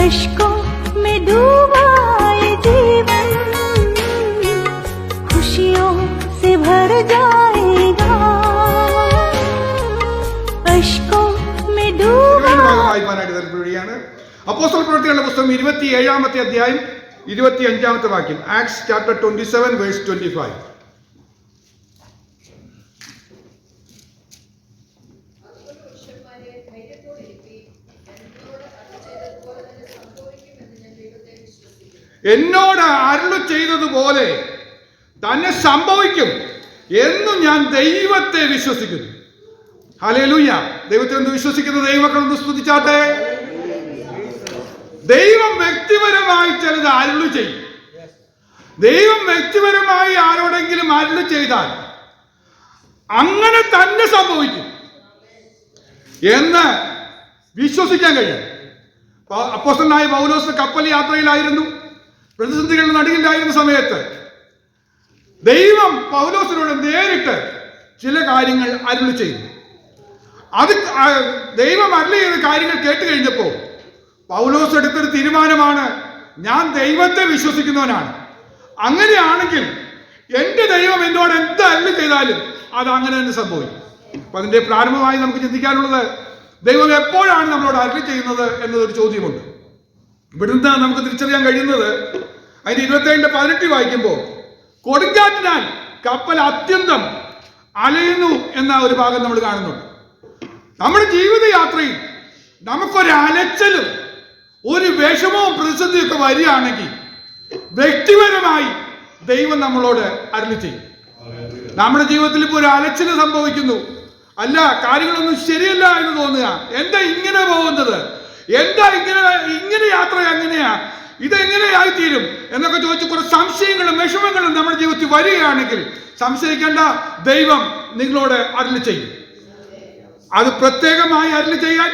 अश्कों में डूबा ये जीवन खुशियों से भर जाएगा अश्कों में ഈ डूबा ഭാഗം വായിക്കാനായിട്ട് താല്പര്യപ്പെടുകയാണ് അപ്പോസ്തല പ്രവൃത്തികളുടെ പുസ്തകം ഇരുപത്തി ഏഴാമത്തെ അധ്യായം ഇരുപത്തി അഞ്ചാമത്തെ വാക്യം Acts chapter twenty seven verse twenty five എന്നോട് അരുളു ചെയ്തതുപോലെ തന്നെ സംഭവിക്കും എന്നും ഞാൻ ദൈവത്തെ വിശ്വസിക്കുന്നു. ഹലേലൂയ ദൈവത്തെ ഒന്ന് വിശ്വസിക്കുന്ന ദൈവക്കളൊന്ന് സ്തുതിച്ചാട്ടെ. ദൈവം വ്യക്തിപരമായി ചിലത് അരുളു ചെയ്യും. ദൈവം വ്യക്തിപരമായി ആരോടെങ്കിലും അരുളു ചെയ്താൽ അങ്ങനെ തന്നെ സംഭവിക്കും എന്ന് വിശ്വസിക്കാൻ കഴിയും. അപ്പോസ്റ്റലായ പൗലോസ് കപ്പൽ യാത്രയിലായിരുന്നു. പ്രതിസന്ധികളുടെ നടുവിലായിരുന്ന സമയത്ത് ദൈവം പൗലോസിനോട് നേരിട്ട് ചില കാര്യങ്ങൾ അരുളി ചെയ്തു അത് ദൈവം അരുളി ചെയ്ത കാര്യങ്ങൾ കേട്ട് കഴിഞ്ഞപ്പോൾ പൗലോസ് എടുത്തൊരു തീരുമാനമാണ് ഞാൻ ദൈവത്തെ വിശ്വസിക്കുന്നവനാണ്. അങ്ങനെയാണെങ്കിൽ എന്റെ ദൈവം എന്നോട് എന്ത് അരുളി ചെയ്താലും അത് അങ്ങനെ തന്നെ സംഭവിക്കും. അപ്പൊ അതിന്റെ പ്രാരംഭമായി നമുക്ക് ചിന്തിക്കാനുള്ളത് ദൈവം എപ്പോഴാണ് നമ്മളോട് അരുളി ചെയ്യുന്നത് എന്നതൊരു ചോദ്യമുണ്ട്. ഇവിടുന്ന് നമുക്ക് തിരിച്ചറിയാൻ കഴിയുന്നത് അതിന്റെ ഇരുപത്തേഴിന്റെ പതിനെട്ട് വായിക്കുമ്പോൾ കൊടുങ്കാറ്റിനാൽ കപ്പൽ അത്യന്തം അലയുന്നു എന്ന ഒരു ഭാഗം നമ്മൾ കാണുന്നുണ്ട്. നമ്മുടെ ജീവിതയാത്രയിൽ നമുക്കൊരു അലച്ചലും ഒരു വിഷമവും പ്രതിസന്ധിയൊക്കെ വരികയാണെങ്കിൽ വ്യക്തിപരമായി ദൈവം നമ്മളോട് അരുളി ചെയ്യും. നമ്മുടെ ജീവിതത്തിൽ ഇപ്പോൾ ഒരു അലച്ചിൽ സംഭവിക്കുന്നു. അല്ല കാര്യങ്ങളൊന്നും ശരിയല്ല എന്ന് തോന്നുക. എന്താ ഇങ്ങനെ പോകുന്നത്? എന്താ ഇങ്ങനെ ഇങ്ങനെ യാത്ര എങ്ങനെയാ? ഇതെങ്ങനെയായി തീരും എന്നൊക്കെ ചോദിച്ച് കുറെ സംശയങ്ങളും വിഷമങ്ങളും നമ്മുടെ ജീവിതത്തിൽ വരികയാണെങ്കിൽ സംശയിക്കേണ്ട ദൈവം നിങ്ങളോട് അരുളി ചെയ്യും. അത് പ്രത്യേകമായി അരുളി ചെയ്യാൻ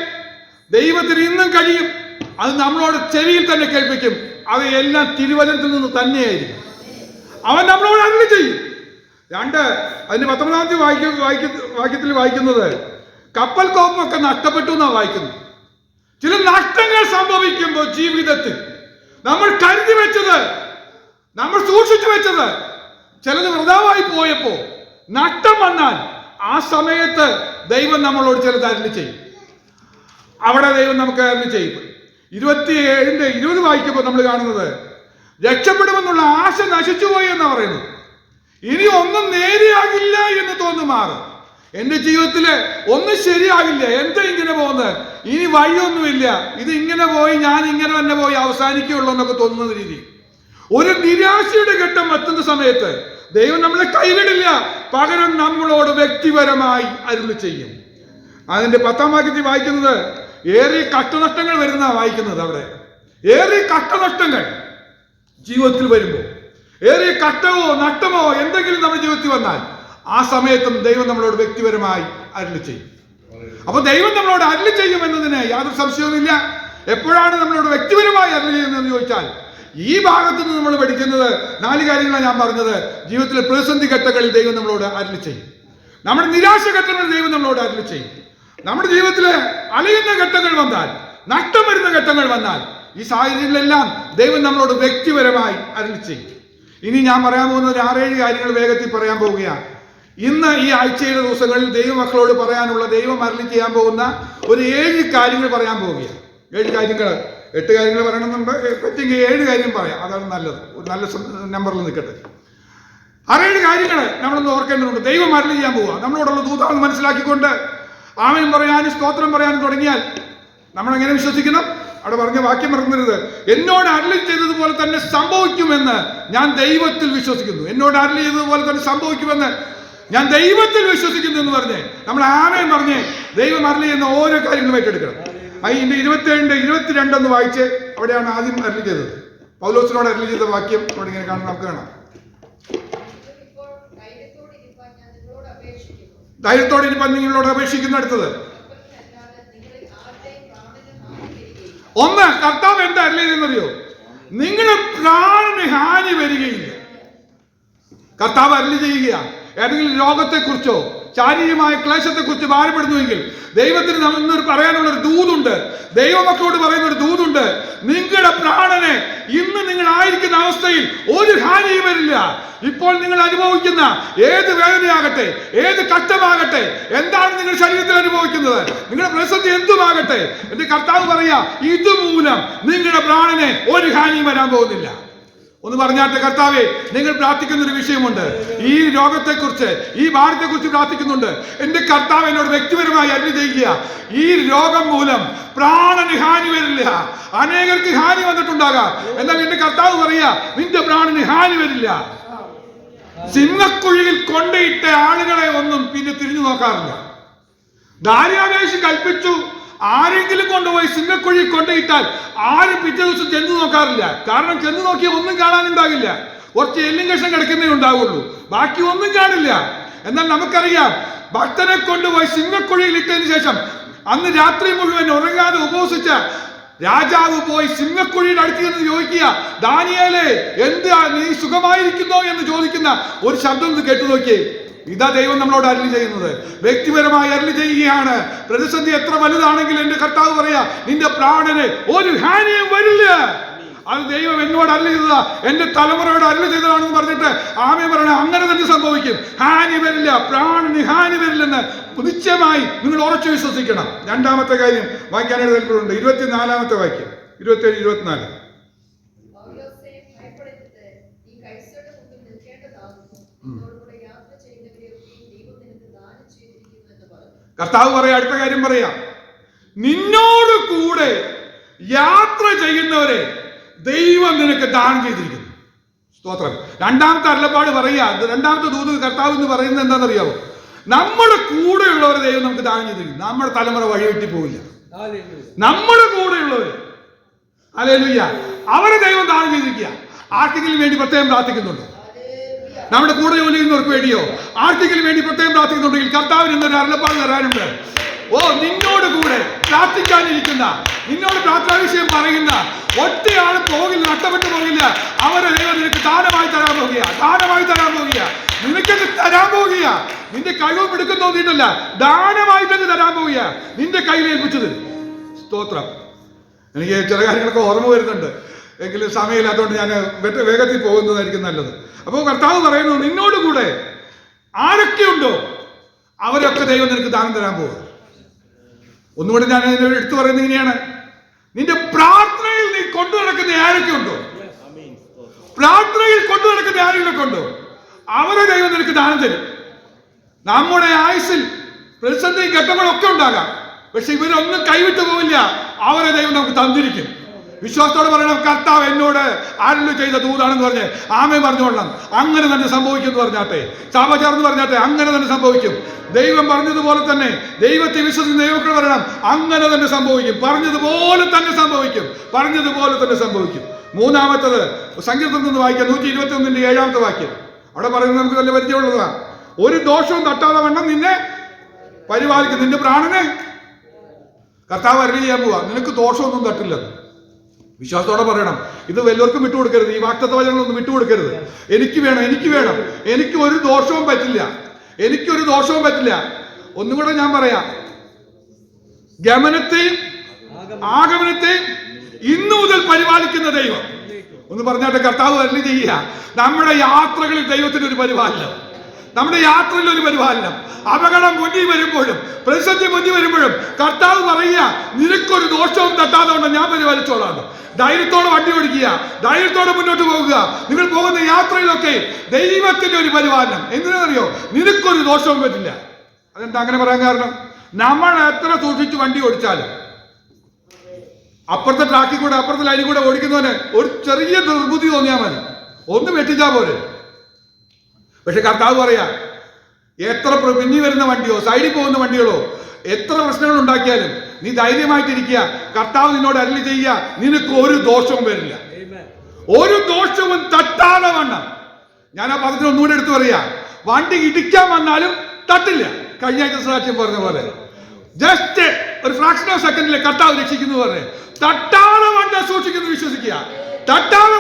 ദൈവത്തിന് ഇന്നും കഴിയും. അത് നമ്മളോട് ചെവിയിൽ തന്നെ കേൾപ്പിക്കും. അവയെല്ലാം തിരുവചനത്തിൽ നിന്ന് തന്നെയായിരിക്കും. അവൻ നമ്മളോട് അരുളി ചെയ്യും. രണ്ട് അതിന് പത്തൊമ്പതാം വായിക്ക വായിക്ക വാക്യത്തിൽ വായിക്കുന്നത് കപ്പൽ കോപ്പമൊക്കെ നഷ്ടപ്പെട്ടു എന്നാണ് വായിക്കുന്നത്. ചില നഷ്ടങ്ങൾ സംഭവിക്കുമ്പോൾ ജീവിതത്തിൽ നമ്മൾ കരുതി വെച്ചത് നമ്മൾ സൂക്ഷിച്ചു വെച്ചത് ചിലത് വൃതാവായി പോയപ്പോ നഷ്ടം വന്നാൽ ആ സമയത്ത് ദൈവം നമ്മളോട് ചിലത് അരുളി ചെയ്യും. അവിടെ ദൈവം നമുക്ക് അരുളി ചെയ്യും. ഇരുപത്തി ഏഴിന്റെ ഇരുപത് വായിക്കുമ്പോൾ നമ്മൾ കാണുന്നത് രക്ഷപ്പെടുമെന്നുള്ള ആശ നശിച്ചുപോയി എന്ന് പറയുന്നു ഇനി ഒന്നും നേരെയാകില്ല എന്ന് തോന്നുമാറ്. എന്റെ ജീവിതത്തിൽ ഒന്നും ശരിയാകില്ല എന്താ ഇങ്ങനെ പോകുന്നത്? ഇനി വഴിയൊന്നുമില്ല. ഇത് ഇങ്ങനെ പോയി ഞാൻ ഇങ്ങനെ തന്നെ പോയി അവസാനിക്കുകയുള്ളൂ എന്നൊക്കെ തോന്നുന്ന രീതി. ഒരു നിരാശയുടെ ഘട്ടം എത്തുന്ന സമയത്ത് ദൈവം നമ്മളെ കൈവിടില്ല. പകരം നമ്മളോട് വ്യക്തിപരമായി അരുളി ചെയ്യും. അതിന്റെ പത്താം വാക്യത്തിൽ വായിക്കുന്നത് ഏറെ കഷ്ടനഷ്ടങ്ങൾ വരുന്ന വായിക്കുന്നത് അവിടെ. ഏറെ കഷ്ടനഷ്ടങ്ങൾ ജീവിതത്തിൽ വരുമ്പോൾ. ഏറെ കഷ്ടമോ നഷ്ടമോ എന്തെങ്കിലും നമ്മുടെ ജീവിതത്തിൽ വന്നാൽ ആ സമയത്തും ദൈവം നമ്മളോട് വ്യക്തിപരമായി അരുളി ചെയ്യും. അപ്പൊ ദൈവം നമ്മളോട് അരുളി ചെയ്യും എന്നതിന് യാതൊരു സംശയവുമില്ല. എപ്പോഴാണ് നമ്മളോട് വ്യക്തിപരമായി അരുളി ചെയ്യുന്നതെന്ന് ചോദിച്ചാൽ ഈ ഭാഗത്ത് നിന്ന് നമ്മൾ പഠിക്കുന്നത് നാല് കാര്യങ്ങളാണ് ഞാൻ പറഞ്ഞത്. ജീവിതത്തിലെ പ്രതിസന്ധി ഘട്ടങ്ങളിൽ ദൈവം നമ്മളോട് അരുളി ചെയ്യും. നമ്മുടെ നിരാശ ഘട്ടങ്ങളിൽ ദൈവം നമ്മളോട് അരുളി ചെയ്യും. നമ്മുടെ ജീവിതത്തിലെ അലയുന്ന ഘട്ടങ്ങൾ വന്നാൽ നഷ്ടം വരുന്ന ഘട്ടങ്ങൾ വന്നാൽ ഈ സാഹചര്യങ്ങളിലെല്ലാം ദൈവം നമ്മളോട് വ്യക്തിപരമായി അരുളി ചെയ്യും. ഇനി ഞാൻ പറയാൻ പോകുന്ന ഒരു ആറേഴ് കാര്യങ്ങൾ വേഗത്തിൽ പറയാൻ പോവുകയാണ്. ഇന്ന് ഈ ആഴ്ചയിലെ ദിവസങ്ങളിൽ ദൈവമക്കളോട് പറയാനുള്ള ദൈവം അരളി ചെയ്യാൻ പോകുന്ന ഒരു ഏഴ് കാര്യങ്ങൾ പറയാൻ പോവുകയാണ്. ഏഴ് കാര്യങ്ങൾ എട്ട് കാര്യങ്ങൾ പറയണമെന്നുണ്ട്. പറ്റെങ്കിൽ ഏഴ് കാര്യം പറയാം. അതാണ് നല്ലത്. ഒരു നല്ല നമ്പറിൽ നിൽക്കട്ടെ. അറേഴ് കാര്യങ്ങൾ നമ്മളൊന്ന് ഓർക്കേണ്ടതുണ്ട്. ദൈവം അരളി ചെയ്യാൻ പോവുക. നമ്മളോടുള്ള ദൂതാണെന്ന് മനസ്സിലാക്കിക്കൊണ്ട് ആമയും പറയാനും സ്തോത്രം പറയാനും തുടങ്ങിയാൽ നമ്മൾ എങ്ങനെ വിശ്വസിക്കണം? അവിടെ പറഞ്ഞ വാക്യം മറന്നരുത്. എന്നോട് അരളി ചെയ്തതുപോലെ തന്നെ സംഭവിക്കുമെന്ന് ഞാൻ ദൈവത്തിൽ വിശ്വസിക്കുന്നു. എന്നോട് അരളി ചെയ്തതുപോലെ തന്നെ സംഭവിക്കുമെന്ന് ഞാൻ ദൈവത്തിൽ വിശ്വസിക്കുന്നു എന്ന് പറഞ്ഞേ നമ്മൾ ആമയും പറഞ്ഞ് ദൈവം അരളി ചെയ്യുന്ന ഓരോ കാര്യങ്ങളും ഏറ്റെടുക്കണം. അതിന്റെ ഇരുപത്തിരണ്ട് ഇരുപത്തിരണ്ടെന്ന് വായിച്ച് അവിടെയാണ് ആദ്യം അരളി ചെയ്തത്. പൗലോസിനോട് അരളി ചെയ്ത വാക്യം അവിടെ ഇങ്ങനെ കാണാൻ നമുക്ക് കാണാം. ധൈര്യത്തോടെ ഇനി നിങ്ങളോട് അപേക്ഷിക്കുന്ന അടുത്തത്. ഒന്ന് കർത്താവ് എന്താ അരളിയതെന്നറിയോ നിങ്ങളുടെ പ്രാണന് ഹാനി വരികയില്ല. കർത്താവ് അരളി ചെയ്യുകയാണ്. ഏതെങ്കിലും രോഗത്തെക്കുറിച്ചോ ശാരീരികമായ ക്ലേശത്തെക്കുറിച്ച് ഭാരപ്പെടുന്നുവെങ്കിൽ ദൈവത്തിന് നമ്മൾ പറയാനുള്ള ഒരു ദൂതുണ്ട്. ദൈവമക്കളോട് പറയുന്ന ഒരു ദൂതുണ്ട്. നിങ്ങളുടെ പ്രാണനെ ഇന്ന് നിങ്ങൾ ആയിരിക്കുന്ന അവസ്ഥയിൽ ഒരു ഹാനിയും വരില്ല. ഇപ്പോൾ നിങ്ങൾ അനുഭവിക്കുന്ന ഏത് വേദനയാകട്ടെ ഏത് കഷ്ടമാകട്ടെ എന്താണ് നിങ്ങൾ ശരീരത്തിൽ അനുഭവിക്കുന്നത് നിങ്ങളുടെ പ്രതിസന്ധി എന്തുമാകട്ടെ എന്റെ കർത്താവ് പറയാ ഇതുമൂലം നിങ്ങളുടെ പ്രാണനെ ഒരു ഹാനിയും വരാൻ പോകുന്നില്ല. ഒന്ന് പറഞ്ഞാട്ടെ കർത്താവേ നിങ്ങൾ പ്രാർത്ഥിക്കുന്ന ഒരു വിഷയമുണ്ട്. ഈ രോഗത്തെക്കുറിച്ച് ഈ ഭാരത്തെക്കുറിച്ച് പ്രാർത്ഥിക്കുന്നുണ്ട്. എന്റെ കർത്താവ് എന്നോട് വ്യക്തിപരമായി അരുളി ചെയ്യുക ഈ രോഗം മൂലം പ്രാണന് ഹാനി വരില്ല. അനേകർക്ക് ഹാനി വന്നിട്ടുണ്ടാകാം. എന്നാൽ എന്റെ കർത്താവ് പറയുക നിന്റെ പ്രാണന് ഹാനി വരില്ല. സിംഹക്കുഴിയിൽ കൊണ്ടയിട്ട ആളുകളെ ഒന്നും പിന്നെ തിരിഞ്ഞു നോക്കാറില്ല. ദാര്യാവേശം കൽപ്പിച്ചു. ആരെങ്കിലും കൊണ്ടുപോയി സിംഹക്കുഴി കൊണ്ടുപോയിട്ടാൽ ആരും പിറ്റേ ദിവസം ചെന്ന് നോക്കാറില്ല. കാരണം ചെന്ന് നോക്കിയാൽ ഒന്നും കാണാനുണ്ടാകില്ല. കുറച്ച് എല്ലും കിടക്കുന്നേ ഉണ്ടാവുള്ളൂ. ബാക്കി ഒന്നും കാണില്ല. എന്നാൽ നമുക്കറിയാം ഭക്തനെ കൊണ്ടുപോയി സിംഹക്കുഴിയിൽ ഇട്ടതിന് ശേഷം അന്ന് രാത്രി മുഴുവൻ ഉറങ്ങാതെ ഉപവസിച്ച രാജാവ് പോയി സിംഹക്കുഴിയുടെ അടുത്ത് ചെന്ന് ചോദിക്കുക ദാനിയാലേ എന്താ നീ സുഖമായിരിക്കുന്നോ? എന്ന് ചോദിക്കുന്ന ഒരു ശബ്ദം കേട്ടു നോക്കിയേ. ഇതാ ദൈവം നമ്മളോട് അരളി ചെയ്യുന്നത്. വ്യക്തിപരമായി അരളി ചെയ്യുകയാണ്. പ്രതിസന്ധി എത്ര വലുതാണെങ്കിലും എന്റെ കർത്താവ് പറയാ നിന്റെ പ്രാണന് ഒരു ഹാനിയും വരില്ല. അത് ദൈവം എന്നോട് അരളി ചെയ്തതാ. എന്റെ തലമുറയോട് അരളി ചെയ്തതാണെന്ന് പറഞ്ഞിട്ട് ആമേ പറയണ അങ്ങനെ തന്നെ സംഭവിക്കും. ഹാനി വരില്ല പ്രാണന് ഹാനി വരില്ലെന്ന് നിശ്ചയമായി നിങ്ങൾ ഉറച്ചു വിശ്വസിക്കണം. രണ്ടാമത്തെ കാര്യം വായിക്കാനായിട്ട് താല്പര്യമുണ്ട് ഇരുപത്തിനാലാമത്തെ വാക്യം. ഇരുപത്തിയേഴ് ഇരുപത്തിനാല് പൗലോസേ, ഭയപ്പെടരുത്. നീ കൈസരുടെ മുമ്പിൽ നിൽക്കേണ്ടതാകുന്നു. നിന്നോടുകൂടെ യാത്ര ചെയ്യുന്നവരെയൊക്കെയും ദൈവം നിനക്ക് ദാനം ചെയ്തിരിക്കുന്നു എന്ന് പറഞ്ഞു. കർത്താവ് പറയാ അടുത്ത കാര്യം പറയാ. നിന്നോട് കൂടെ യാത്ര ചെയ്യുന്നവരെ ദൈവം നിനക്ക് ദാനം ചെയ്തിരിക്കുന്നു. സ്തോത്രം. രണ്ടാമത്തെ അരുളപ്പാട് പറയാ രണ്ടാമത്തെ ദൂത് കർത്താവ് എന്ന് പറയുന്നത് എന്താണെന്നറിയാവോ? നമ്മുടെ കൂടെയുള്ളവരെ ദൈവം നമുക്ക് ദാനം ചെയ്തിരിക്കുന്നു. നമ്മുടെ തലമുറ വഴിവെട്ടി പോവില്ല. നമ്മുടെ കൂടെയുള്ളവർ അല്ലേലുയ്യ അവരെ ദൈവം ദാനം ചെയ്തിരിക്കുക. ആർക്കെങ്കിലും വേണ്ടി പ്രത്യേകം പ്രാർത്ഥിക്കുന്നുണ്ടോ? നമ്മുടെ കൂടെ ജോലി ചെയ്യുന്നവർക്ക് വേണ്ടിയോ? ആർക്കെങ്കിലും വേണ്ടി പ്രത്യേകം പ്രാർത്ഥിക്കുന്നുണ്ടെങ്കിൽ കർത്താവിന് ഇന്നൊരു അരുളപ്പാട് തരാനുണ്ട്. ഓ നിന്നോട് കൂടെ പ്രാർത്ഥിക്കാനിരിക്കുന്ന നിന്നോട് പ്രാർത്ഥനാ വിഷയം പറയുന്ന ഒറ്റയാളും പോകില്ല നഷ്ടപ്പെട്ടു പോകില്ല അവരെ നിനക്ക് ദാനമായി തരാൻ പോകുക ദാനമായി തരാൻ പോകുക നിനക്കത് തരാൻ പോകുക നിന്റെ കഴിവ് എടുക്കുന്ന തോന്നിയിട്ടല്ല തന്നെ തരാൻ പോകുക നിന്റെ കയ്യിൽ ഏൽപ്പിച്ചത് സ്തോത്രം. എനിക്ക് ചില കാര്യങ്ങളൊക്കെ ഓർമ്മ വരുന്നുണ്ട്. എങ്കിലും സമയമില്ലാത്തതുകൊണ്ട് ഞാൻ വെറ്റ വേഗത്തിൽ പോകുന്നതായിരിക്കും നല്ലത്. അപ്പോൾ കർത്താവ് പറയുന്നു നിന്നോട് കൂടെ ആരൊക്കെയുണ്ടോ അവരൊക്കെ ദൈവം നിനക്ക് ദാനം തരാൻ പോകുക ഒന്നുകൂടി ഞാൻ ഇതിനെ എടുത്തു പറയുന്നത് ഇങ്ങനെയാണ്. നിന്റെ പ്രാർത്ഥനയിൽ നീ കൊണ്ടു നടക്കുന്ന ആരൊക്കെ ഉണ്ടോ പ്രാർത്ഥനയിൽ കൊണ്ടു നടക്കുന്ന ആരെങ്കിലൊക്കെ ഉണ്ടോ? അവരെ ദൈവം നിനക്ക് ദാനം തരും. നമ്മുടെ ആയുസിൽ പ്രതിസന്ധി ഘട്ടങ്ങളൊക്കെ ഉണ്ടാകാം. പക്ഷെ ഇവരൊന്നും കൈവിട്ടു പോവില്ല. അവരെ ദൈവം നമുക്ക് തന്നിരിക്കും. വിശ്വാസത്തോടെ പറയണം കർത്താവ് എന്നോട് ആരല്ലോ ചെയ്ത ദൂതാണെന്ന് പറഞ്ഞ് ആമേ പറഞ്ഞോളണം അങ്ങനെ തന്നെ സംഭവിക്കും എന്ന് പറഞ്ഞാട്ടെ. സഭ ചേർന്ന് പറഞ്ഞാട്ടെ അങ്ങനെ തന്നെ സംഭവിക്കും. ദൈവം പറഞ്ഞതുപോലെ തന്നെ ദൈവത്തെ വിശ്വസിക്കുന്ന ദൈവക്കൾ പറയണം അങ്ങനെ തന്നെ സംഭവിക്കും. പറഞ്ഞതുപോലെ തന്നെ സംഭവിക്കും. പറഞ്ഞതുപോലെ തന്നെ സംഭവിക്കും. മൂന്നാമത്തത് സംഗീതത്തിൽ നിന്ന് വായിക്കാം നൂറ്റി ഇരുപത്തി ഒന്നിന്റെ ഏഴാമത്തെ വാക്യം. അവിടെ പറയുന്നത് നമുക്ക് നല്ല പരിചയമുള്ളതാണ്. ഒരു ദോഷവും തട്ടാതെ വണ്ണം നിന്നെ പരിപാലിക്കും. നിന്റെ പ്രാണനെ കർത്താവ് അരുളി ചെയ്യാൻ പോവാ. നിനക്ക് ദോഷമൊന്നും തട്ടില്ലെന്ന് വിശ്വാസത്തോടെ പറയണം. ഇത് വല്ലവർക്കും വിട്ടുകൊടുക്കരുത് ഈ വാക്തത്വ വചനങ്ങളൊന്നും വിട്ടുകൊടുക്കരുത് എനിക്ക് വേണം എനിക്ക് വേണം. എനിക്ക് ഒരു ദോഷവും പറ്റില്ല. എനിക്കൊരു ദോഷവും പറ്റില്ല. ഒന്നും കൂടെ ഞാൻ പറയാം. ഗമനത്തെയും ആഗമനത്തെയും ഇന്നു മുതൽ പരിപാലിക്കുന്ന ദൈവം. ഒന്ന് പറഞ്ഞാട്ടെ കർത്താവ് അരളി ചെയ്യുക. നമ്മുടെ യാത്രകളിൽ ദൈവത്തിന് ഒരു പരിപാലനം. നമ്മുടെ യാത്രയിൽ ഒരു പരിപാലനം. അപകടം മുന്നിൽ വരുമ്പോഴും പ്രതിസന്ധി മുന്നിൽ വരുമ്പോഴും കർത്താവ് പറയുക നിനക്കൊരു ദോഷവും തട്ടാതെ കൊണ്ട് ഞാൻ പരിപാലിച്ചോളാണ് ധൈര്യത്തോടെ വണ്ടി ഓടിക്കുക ധൈര്യത്തോടെ മുന്നോട്ട് പോകുക. നിങ്ങൾ പോകുന്ന യാത്രയിലൊക്കെ ദൈവത്തിന്റെ ഒരു പരിപാലനം. എന്തിനാണെന്നറിയോ നിനക്കൊരു ദോഷവും പറ്റില്ല അതെന്താ അങ്ങനെ പറയാൻ കാരണം? നമ്മൾ എത്ര സൂക്ഷിച്ച് വണ്ടി ഓടിച്ചാലും അപ്പുറത്തെ ട്രാക്കിൽ കൂടെ അപ്പുറത്തെ ലൈനിൽ കൂടെ ഓടിക്കുന്നവന് ഒരു ചെറിയ ദുർബുദ്ധി തോന്നിയാൽ മതി. ഒന്ന് വെട്ടിച്ചാൽ പോരെ. പക്ഷെ കർത്താവ് പറയാ എത്ര പിന്നി വരുന്ന വണ്ടിയോ സൈഡിൽ പോകുന്ന വണ്ടികളോ എത്ര പ്രശ്നങ്ങൾ ഉണ്ടാക്കിയാലും നീ ധൈര്യമായിട്ടിരിക്കുക. കർത്താവ് നിന്നോട് അരളി ചെയ്യുക നിനക്ക് ഒരു ദോഷവും വരില്ല. ഒരു ദോഷവും തട്ടാതെ വണ്ണം. ഞാൻ ആ പദത്തിന് ഒന്നുകൂടെ എടുത്തു പറയാ വണ്ടി ഇടിക്കാൻ വന്നാലും തട്ടില്ല. കഴിഞ്ഞ ആഴ്ച സാക്ഷ്യം പറഞ്ഞ പോലെ. ജസ്റ്റ് ഒരു ഫ്രാക്ഷൻ ഓഫ് സെക്കൻഡിലെ കർത്താവ് രക്ഷിക്കുന്നു പറഞ്ഞ് തട്ടാതെ വണ്ടി സൂക്ഷിക്കുന്നു വിശ്വസിക്കുക. തട്ടാതെ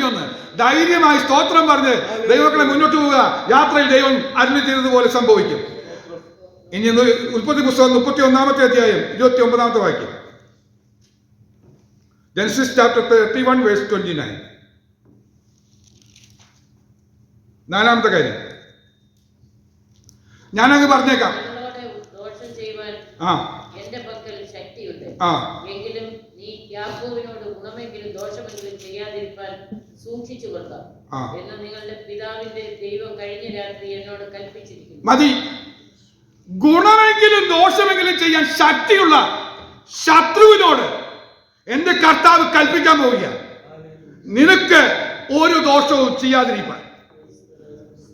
വണ്ട ധൈര്യമായി സ്തോത്രം പറഞ്ഞ് ദൈവങ്ങളെ മുന്നോട്ട് പോവുക. യാത്രയിൽ ദൈവം അരുളി ചെയ്തതുപോലെ സംഭവിക്കും. ഇനി ഉൽപ്പത്തി പുസ്തകം മുപ്പത്തി ഒന്നാമത്തെ അധ്യായം ഇരുപത്തി ഒമ്പതാമത്തെ വാക്യം. Genesis chapter thirty one verse twenty nine. നാലാമത്തെ കാര്യം. ഞാനങ്ങ് പറഞ്ഞേക്കാം. ആ. ആ. എങ്കിലും യാക്കോബിനോട് ഗുണമെങ്കിലും ദോഷമെങ്കിലും ചെയ്യാതിരിക്കാൻ സൂക്ഷിച്ചു കൊള്ളുക. എന്ന് നിങ്ങളുടെ പിതാവിന്റെ ദൈവം കഴിഞ്ഞ രാത്രി എന്നോട് കൽപ്പിച്ചിരിക്കുന്നു. മതി. ഗുണമെങ്കിലും ദോഷമെങ്കിലും ചെയ്യാൻ ശക്തിയുള്ള ശത്രുവിനോട് എന്റെ കർത്താവ് കൽപ്പിക്കാൻ പോവുക നിനക്ക് ഒരു ദോഷവും ചെയ്യാതിരിക്കാൻ.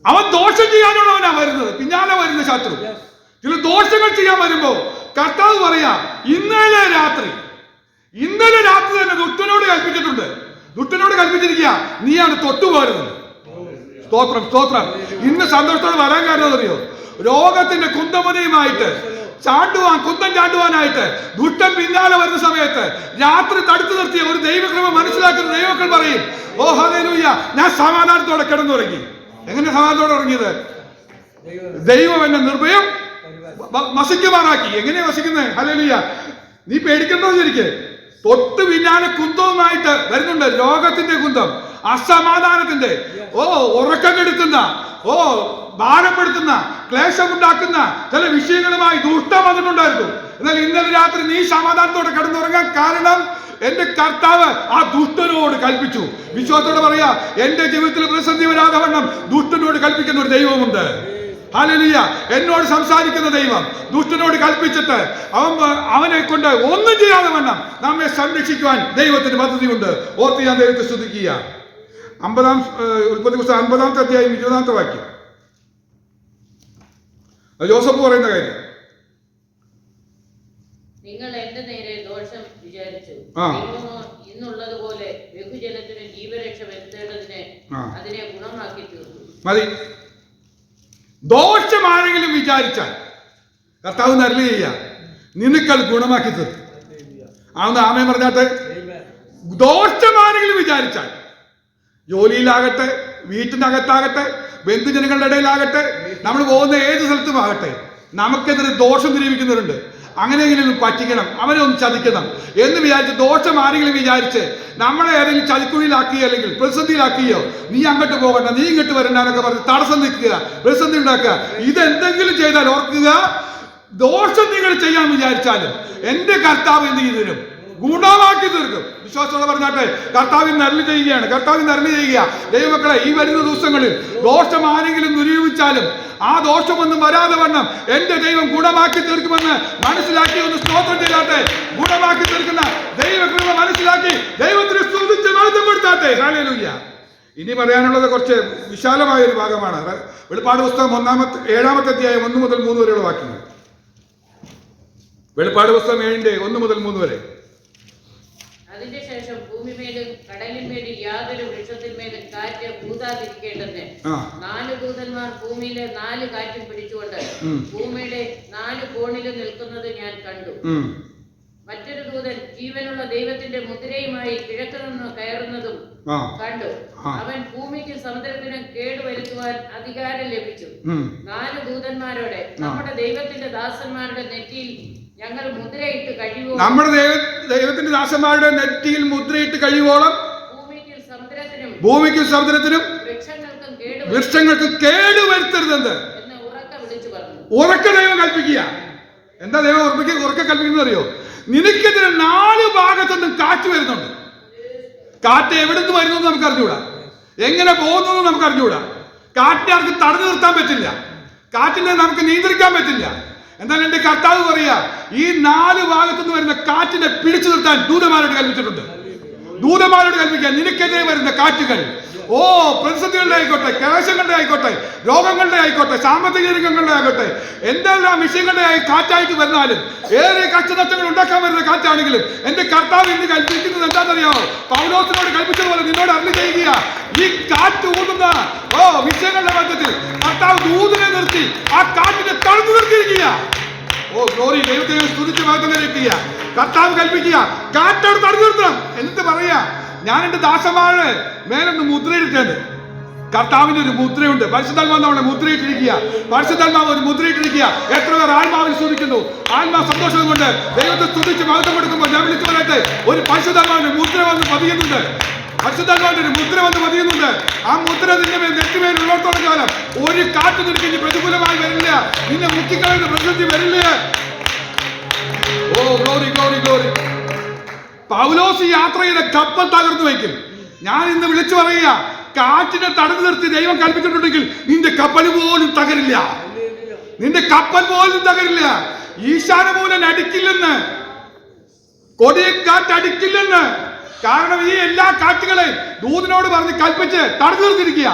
അവൻ ദോഷം ചെയ്യാനുള്ളവനാ വരുന്നത്. പിന്നാലെ വരുന്ന ശത്രു. ചില ദോഷങ്ങൾ ചെയ്യാൻ വരുമ്പോ കർത്താവ് പറയാ ഇന്നലെ രാത്രി ഇന്നലെ രാത്രി തന്നെ ദുഷ്ടനോട് കൽപ്പിച്ചിട്ടുണ്ട്. ദുഷ്ടനോട് കൽപ്പിച്ചിരിക്കുക നീയാണ് തൊട്ടുപോരുന്നത് സ്തോത്രം സ്തോത്രം. ഇന്ന് സന്തോഷത്തോടെ വരാൻ കാരണം അറിയോ രോഗത്തിന്റെ കുന്തമതിയുമായിട്ട് ചാണ്ടുവാൻ കുന്തം ചാണ്ടുവാനായിട്ട് ദുഷ്ടൻ പിന്നാലെ വരുന്ന സമയത്ത് രാത്രി തടുത്തു നിർത്തിയ ഒരു ദൈവക്രമം മനസ്സിലാക്കുന്ന ദൈവക്കൾ പറയും ഓ ഹല്ലേലൂയ ഞാൻ സമാധാനത്തോടെ കിടന്നുറങ്ങി. എങ്ങനെ സമാധാനത്തോടെ ഉറങ്ങിയത്? ദൈവം എന്നെ നിർഭയം വസിക്കുമാറാക്കി. എങ്ങനെയാ വസിക്കുന്നത് ഹല്ലേലൂയ നീ പേടിക്കണ്ടോ ശരിക്ക്. തൊട്ട് പിന്നാലെ കുന്തവുമായിട്ട് വരുന്നുണ്ട് രോഗത്തിന്റെ കുന്തം അസമാധാനത്തിന്റെ. ഓ ഉറക്കം കെടുത്തുന്ന ഓ ഭാരപ്പെടുത്തുന്ന ക്ലേശമുണ്ടാക്കുന്ന ചില വിഷയങ്ങളുമായി ദുഷ്ടം വന്നിട്ടുണ്ടായിരുന്നു. എന്നാൽ ഇന്നലെ രാത്രി നീ സമാധാനത്തോടെ കിടന്നുറങ്ങാൻ കാരണം എന്റെ കർത്താവ് ആ ദുഷ്ടനോട് കൽപ്പിച്ചു. വിശ്വാസത്തോടെ പറയാ എന്റെ ജീവിതത്തിൽ പ്രതിസന്ധി വരാതെ വണ്ണം ദുഷ്ടനോട് കൽപ്പിക്കുന്ന ഒരു ദൈവമുണ്ട്. ഹാലലിയ എന്നോട് സംസാരിക്കുന്ന ദൈവം ദുഷ്ടനോട് കൽപ്പിച്ചിട്ട് അവൻ അവനെ കൊണ്ട് ഒന്നും ചെയ്യാതെ വണ്ണം. നമ്മെ സംരക്ഷിക്കുവാൻ ദൈവത്തിന് പദ്ധതിയുണ്ട്. ഓർത്ത് ഞാൻ ദൈവത്തെ ശ്രദ്ധിക്കുക അമ്പതാം ഉൽപ്പത്തി പുസ്തകം അമ്പതാമത്തെ അധ്യായം ഇരുപതാമത്തെ വാക്യം. ജോസഫ് പറയുന്ന കാര്യം. നിങ്ങൾ എന്റെ നേരെ ദോഷം വിചാരിച്ചു. ഇന്നുള്ളതുപോലെ ബഹുജനത്തിന് ജീവരക്ഷ വരുത്തേണ്ടതിനെ അതിനെ ഗുണമാക്കി തീർന്നു മതി. ദോഷം ആരെങ്കിലും വിചാരിച്ചാൽ കർത്താവ് നരളി ചെയ്യുക നിനക്കത് ഗുണമാക്കി തീർത്തു ആവുന്ന ആമയം പറഞ്ഞാട്ടെ? ദോഷം ആരെങ്കിലും വിചാരിച്ചാൽ ജോലിയിലാകട്ടെ വീട്ടിനകത്താകട്ടെ ബന്ധുജനങ്ങളുടെ ഇടയിലാകട്ടെ നമ്മൾ പോകുന്ന ഏത് സ്ഥലത്തും ആകട്ടെ നമുക്കെതിരെ ദോഷം തിരിവിക്കുന്നവരുണ്ട് അങ്ങനെയെങ്കിലും പറ്റിക്കണം അവനെ ഒന്ന് ചതിക്കണം എന്ന് വിചാരിച്ച് ദോഷം ആരെങ്കിലും വിചാരിച്ച് നമ്മളെ ഏതെങ്കിലും ചതിക്കുഴിയിലാക്കിയോ അല്ലെങ്കിൽ പ്രതിസന്ധിയിലാക്കിയോ നീ അങ്ങോട്ട് പോകണ്ട നീ ഇങ്ങോട്ട് വരണ്ട എന്നൊക്കെ പറഞ്ഞ് തടസ്സം നിൽക്കുക പ്രതിസന്ധി ഉണ്ടാക്കുക. ഇതെന്തെങ്കിലും ചെയ്താൽ ഓർക്കുക ദോഷം നിങ്ങൾ ചെയ്യാൻ വിചാരിച്ചാലും എന്റെ കർത്താവ് എന്ത് ചെയ്തു തരും? ഗുണമാക്കി തീർക്കും. വിശ്വാസത്തോടെ പറഞ്ഞാട്ടെ കർത്താവിൻ നരളി ചെയ്യുകയാണ്. കർത്താവിൻ നരളി ചെയ്യുക. ദൈവമക്കളെ ഈ വരുന്ന ദിവസങ്ങളിൽ ദോഷം ആരെങ്കിലും ദുരുപയോഗിച്ചാലും ആ ദോഷമൊന്നും വരാതെ വണ്ണം എന്റെ ദൈവം ഗുണമാക്കി തീർക്കുമെന്ന് മനസ്സിലാക്കി ഒന്ന് സ്തോത്രം ചെയ്താട്ടെ. ഗുണമാക്കി തീർക്കുന്ന ദൈവകൃപ മനസ്സിലാക്കി ദൈവത്തിന് സ്തുതിച്ച് മഹത്വം കൊടുത്താട്ടെ ഹാലേലൂയ്യ. ഇനി പറയാനുള്ളത് കുറച്ച് വിശാലമായ ഒരു ഭാഗമാണ് വെളിപ്പാട് പുസ്തകം ഒന്നാമത്തെ ഏഴാമത്തെ അധ്യായം ഒന്ന് മുതൽ മൂന്ന് വരെയുള്ള വാക്യങ്ങൾ. വെളിപ്പാട് പുസ്തകം ഏഴിന്റെ ഒന്ന് മുതൽ മൂന്ന് വരെ. അതിന്റെ ശേഷം ഭൂമിമേലും കടലിന്മേലും യാതൊരു വൃക്ഷത്തിന്മേലും കാറ്റ് കൂതാതിരിക്കേണ്ടതിന് നാല് ദൂതന്മാർ ഭൂമിയിലെ നാല് കാറ്റും പിടിച്ചുകൊണ്ട് ഭൂമിയുടെ നാല് കോണിലും നിൽക്കുന്നത് ഞാൻ കണ്ടു. മറ്റൊരു ദൂതൻ ജീവനുള്ള ദൈവത്തിന്റെ മുദ്രയുമായി കിഴക്ക് നിന്ന് കയറുന്നതും കണ്ടു. അവൻ ഭൂമിക്ക് സമുദ്രത്തിനും കേടുവരുത്തുവാൻ അധികാരം ലഭിച്ചു. നാല് ദൂതന്മാരോടെ നമ്മുടെ ദൈവത്തിന്റെ ദാസന്മാരുടെ നെറ്റിയിൽ നമ്മുടെ ദൈവ ദൈവത്തിന്റെ ദാസന്മാരുടെ നെറ്റിയിൽ മുദ്രയിട്ട് കഴിയുവോളം ഭൂമിക്ക് സമുദ്രത്തിനും വൃക്ഷങ്ങൾക്കും കേടുവരുത്തും വൃക്ഷങ്ങൾക്ക് കേടുവരുത്തരുതെന്ന് ഉറക്ക ദൈവം കൽപ്പിക്കുക. എന്താ ദൈവം ഉറപ്പിക്കുക ഉറക്ക കൽപ്പിക്കുന്നത് അറിയോ? നിനക്കെതിരെ നാല് ഭാഗത്തുനിന്നും കാറ്റ് വരുന്നുണ്ട്. കാറ്റ് എവിടെ നിന്ന് വരുന്നു നമുക്ക് അറിഞ്ഞുകൂടാ എങ്ങനെ പോകുന്നു നമുക്ക് അറിഞ്ഞുകൂടാ കാറ്റിനെ ആർക്ക് തടഞ്ഞു നിർത്താൻ പറ്റില്ല. കാറ്റിനെ നമുക്ക് നിയന്ത്രിക്കാൻ പറ്റില്ല. എന്നാൽ എന്റെ കർത്താവ് പറയാ ഈ നാല് ഭാഗത്തുനിന്ന് വരുന്ന കാറ്റിനെ പിടിച്ചു നിർത്താൻ ദൂതമാരോട് കൽപ്പിച്ചിട്ടുണ്ട് ദൂതന്മാരോട് കൽപ്പിക്കാൻ നിനക്കെതിരെ വരുന്ന കാറ്റുകൾ. ഓ പ്രതിസന്ധികളുടെ ആയിക്കോട്ടെ കലാശങ്ങളുടെ ആയിക്കോട്ടെ രോഗങ്ങളുടെ ആയിക്കോട്ടെ സാമ്പത്തിക രംഗങ്ങളുടെ ആയിക്കോട്ടെ എന്തെല്ലാം വിഷയങ്ങളുടെ ആയി കാറ്റായിട്ട് വരുന്നാലും ഏറെ കഷ്ടനഷ്ടങ്ങൾ ഉണ്ടാക്കാൻ വരുന്ന കാറ്റാണെങ്കിലും എന്റെ കർത്താവ് ഇന്ന് കൽപ്പിക്കുന്നത് എന്താണെന്നറിയാമോ പൗലോസിനോട് കൽപ്പിച്ചതുപോലെ നിന്നോട് അറിഞ്ഞു ചെയ്യുക ഈ കാറ്റ് ഊതുന്ന ഓ വിഷയങ്ങളുടെ മധ്യത്തിൽ കർത്താവ് ദൂതിനെ നിർത്തി ആ കാറ്റിനെ തടുത്തു നിർത്തിയിരിക്കുക ഓ ഗ്ലോറി ദൈവത്തെ സ്തുതിച്ച് ഭാഗത്തിലേക്ക് കർത്താവ് കൽപ്പിക്കുക. കാറ്റോട് തടഞ്ഞു നിർത്തണം എന്നിട്ട് പറയാ? ഞാൻ എന്റെ ദാസമാണ് മേലൊന്ന് മുദ്രയിട്ടിട്ടുണ്ട്. കർത്താവിന്റെ ഒരു മുദ്രയുണ്ട്. പരിശുദ്ധാത്മാവ് നമ്മളെ മുദ്രയിട്ടിരിക്കുക. പരിശുദ്ധാത്മാവ് ഒരു മുദ്രയിട്ടിരിക്കുക. എത്ര പേർ ആത്മാവിൽ സ്തുതിക്കുന്നു ആത്മാ സന്തോഷം കൊണ്ട് ദൈവത്തെ സ്തുതിച്ച് മഹത്വം കൊടുക്കുമ്പോൾ ഞാൻ വിളിച്ചു പറയട്ടെ? ഒരു പരിശുദ്ധാത്മാവിന്റെ മുദ്ര വന്ന് പതിയുന്നുണ്ട്. പരിശുദ്ധാത്മാവിന്റെ മുദ്ര വന്ന് പതിയുന്നുണ്ട്. ആ മുദ്ര നിന്റെ മേൽ നെറ്റുമേൽ ഉള്ളിടത്തോളം കാലം ഒരു കാറ്റ് നിനക്ക് ഇനി പ്രതികൂലമായി വരില്ല. നിന്നെ മുക്കിക്കളയുന്ന പ്രതിസന്ധി വരില്ല. ഓ ഗ്ലോറി ഗ്ലോറി പൗലോസ് യാത്രയുടെ കപ്പൽ തകർന്നു വയ്ക്കും. ഞാൻ ഇന്ന് വിളിച്ചു പറയുക കാറ്റിനെ തടഞ്ഞു നിർത്തി ദൈവം കൽപ്പിച്ചിട്ടുണ്ടെങ്കിൽ നിന്റെ കപ്പൽ പോലും തകരില്ല. നിന്റെ കപ്പൽ പോലും തകരില്ല. ഈശാന ഈശാനമൂലൻ അടിക്കില്ലെന്ന് കൊടിയ കാറ്റ് അടിക്കില്ലെന്ന് കാരണം ഈ എല്ലാ കാറ്റുകളെയും ദൂതിനോട് പറഞ്ഞ് കൽപ്പിച്ച് തടഞ്ഞു നിർത്തിയിരിക്കുക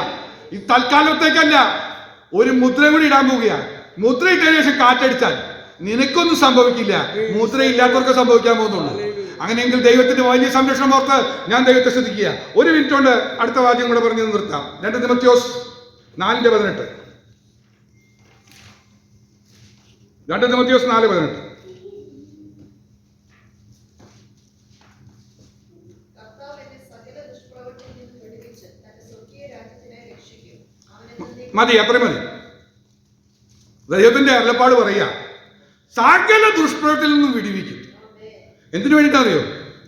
ഈ തൽക്കാലത്തേക്കല്ല ഒരു മുദ്ര കൂടി ഇടാൻ പോവുകയാണ് മുദ്ര ഇട്ടതിന് ശേഷം കാറ്റടിച്ചാൽ നിനക്കൊന്നും സംഭവിക്കില്ല. മുദ്ര ഇല്ലാത്തവർക്ക് സംഭവിക്കാൻ പോകുന്നുള്ളൂ. അങ്ങനെയെങ്കിൽ ദൈവത്തിന്റെ വലിയ സംരക്ഷണം ഓർത്ത് ഞാൻ ദൈവത്തെ ശ്രദ്ധിക്കുക ഒരു മിനിറ്റ് കൊണ്ട് അടുത്ത വാദ്യം കൂടെ പറഞ്ഞു നിർത്താം. രണ്ട് തിമത്യോസ് നാലിന്റെ പതിനെട്ട്. രണ്ട് തിമത്യോസ് നാല് പതിനെട്ട് കർത്താവ് എന്നെ സകല ദുഷ്പ്രവൃത്തിയിൽ നിന്ന് വിടുവിച്ച് തന്റെ സ്വർഗീയ രാജ്യത്തിനായി രക്ഷിക്കും അവനെ തന്നെ മതി അത്രയും മതി. ദൈവത്തിന്റെ അരുളപ്പാട് പറയുക. സകല ദുഷ്പ്രവൃത്തിയിൽ നിന്നും വിടിവിക്കും. എന്തിനു വേണ്ടിയിട്ടറിയോ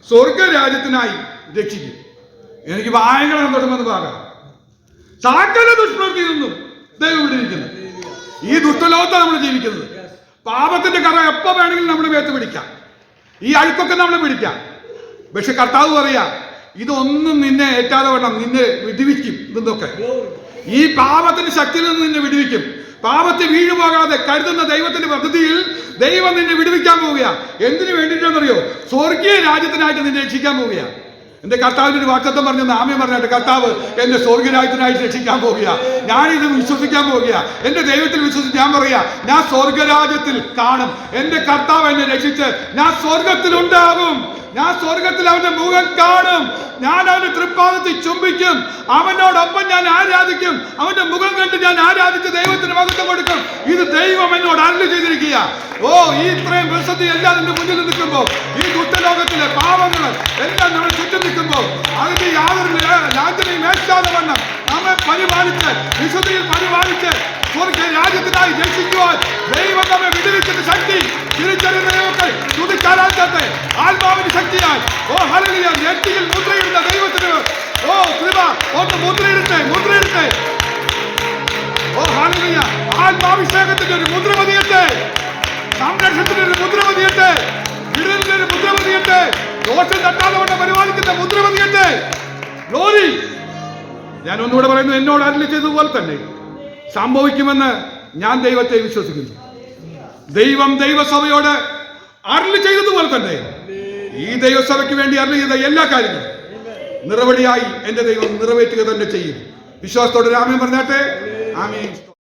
സ്വർഗരാജ്യത്തിനായി രക്ഷിക്കും. എനിക്ക് വായങ്ങൾ തുടങ്ങുമെന്ന് പറയാം സകല ദുഷ്പ്രവൃത്തിയിൽ നിന്നും ദൈവം വിടിവിക്കുന്നു. ഈ ദുഷ്ടലോകത്താണ് നമ്മൾ ജീവിക്കുന്നത്. പാപത്തിന്റെ കറ എപ്പോ വേണമെങ്കിലും നമ്മുടെ മേത്ത് പിടിക്കാം. ഈ അഴുക്കൊക്കെ നമ്മൾ പിടിക്കാം. പക്ഷെ കർത്താവ് പറയാ ഇതൊന്നും നിന്നെ ഏറ്റാതെ വേണം നിന്നെ വിടിവിക്കും ഇതൊക്കെ ഈ പാപത്തിന്റെ ശക്തിയിൽ നിന്ന് നിന്നെ വിടുവിക്കും. പാപത്തെ വീഴുപോകാതെ കരുതുന്ന ദൈവത്തിന്റെ പദ്ധതിയിൽ ദൈവം നിന്നെ വിടുവിക്കാൻ പോവുക എന്തിനു വേണ്ടിയിട്ടാണെന്നറിയോ? സ്വർഗീയ രാജ്യത്തിനായിട്ട് നിന്നെ രക്ഷിക്കാൻ പോവുക എന്റെ കർത്താവിന്റെ ഒരു വാക്തത്വം പറഞ്ഞു ആമ്യം പറഞ്ഞിട്ട് കർത്താവ് എന്റെ സ്വർഗരാജ്യത്തിനായിട്ട് രക്ഷിക്കാൻ പോവുക ഞാനിത് വിശ്വസിക്കാൻ പോവുക എന്റെ ദൈവത്തിൽ വിശ്വസിച്ച് ഞാൻ പറയുക ഞാൻ സ്വർഗരാജ്യത്തിൽ കാണും. എന്റെ കർത്താവ് എന്നെ രക്ഷിച്ച് ഞാൻ സ്വർഗത്തിൽ ഉണ്ടാകും ഞാൻ സ്വർഗത്തിൽ അവന്റെ മുഖം കാണും. ഞാൻ അവന്റെ തൃപ്പാദത്തിൽ ചുംബിക്കും. അവനോടൊപ്പം ഞാൻ ആരാധിക്കും. അവന്റെ മുഖം കണ്ട് ഞാൻ ആരാധിച്ച് ദൈവത്തിന് മഹത്വം കൊടുക്കും. ഇത് ദൈവം എന്നോട് അരുളി ചെയ്തിരിക്കുക ഓ ഈ ഇത്രയും പ്രതിസന്ധി എല്ലാം നിന്റെ മുന്നിൽ നിൽക്കുമ്പോൾ ഈ ദുഷ്ടലോകത്തിലെ പാവങ്ങൾ എല്ലാം നമ്മൾ ചുറ്റും നിൽക്കുമ്പോൾ അതിന്റെ യാതൊരു രാജ്യത്തെയും മേൽക്കാതെ വണ്ണം നമ്മെ പരിപാലിച്ച് വിശുദ്ധിയിൽ പരിപാലിച്ച് രാജ്യത്തിനായി രക്ഷിക്കുവാൻ ദൈവം നമ്മെ വിടുവിച്ചിട്ട് ശക്തി തിരിച്ചറിയുന്ന ദൈവത്തെ ആത്മാവിന്റെ ശക്തിയാൽ ഓ ഹല്ലേലൂയ നെറ്റിയിൽ മുദ്രയിടുന്ന ദൈവത്തിന് ഓ കൃപ. ഒന്ന് മുദ്രയിടട്ടെ മുദ്രയിടട്ടെ. ഓ ഹല്ലേലൂയ. ആത്മാഭിഷേകത്തിന്റെ ഒരു മുദ്ര മതിയട്ടെ സംരക്ഷണത്തിന്റെ ഒരു മുദ്ര മതിയട്ടെ വിടുതലിന്റെ ഒരു മുദ്ര മതിയട്ടെ ദോഷം തട്ടാതെ കൊണ്ട് പരിപാലിക്കുന്ന മുദ്ര മതിയട്ടെ ഗ്ലോറി ഞാൻ ഒന്നുകൂടെ പറയുന്നു എന്നോട് അരളി ചെയ്തതുപോലെ തന്നെ സംഭവിക്കുമെന്ന് ഞാൻ ദൈവത്തെ വിശ്വസിക്കുന്നു. ദൈവം ദൈവസഭയോട് അരളി ചെയ്തതുപോലെ തന്നെ ഈ ദൈവസഭയ്ക്ക് വേണ്ടി അരളി ചെയ്ത എല്ലാ കാര്യങ്ങളും നിറവടിയായി എന്റെ ദൈവം നിറവേറ്റുക തന്നെ ചെയ്യും. വിശ്വാസത്തോടെ രാമ്യം പറഞ്ഞാട്ടെ? ആമീൻ.